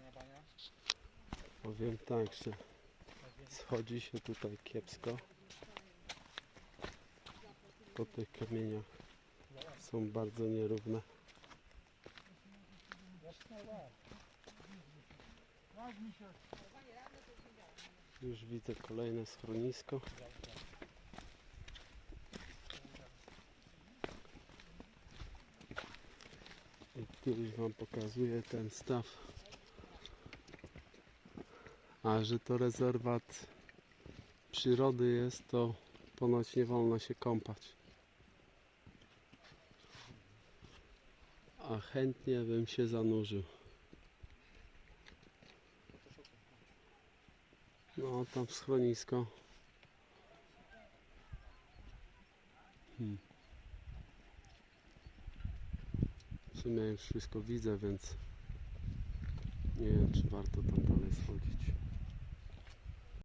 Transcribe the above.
bania, bania. Powiem tak, że schodzi się tutaj kiepsko. Po tych kamieniach są bardzo nierówne. Już widzę kolejne schronisko. I tu już Wam pokazuję ten staw. A że to rezerwat przyrody jest, to ponoć nie wolno się kąpać. A chętnie bym się zanurzył. No, tam schronisko. Hmm. W sumie już wszystko widzę, więc nie wiem, czy warto tam dalej schodzić.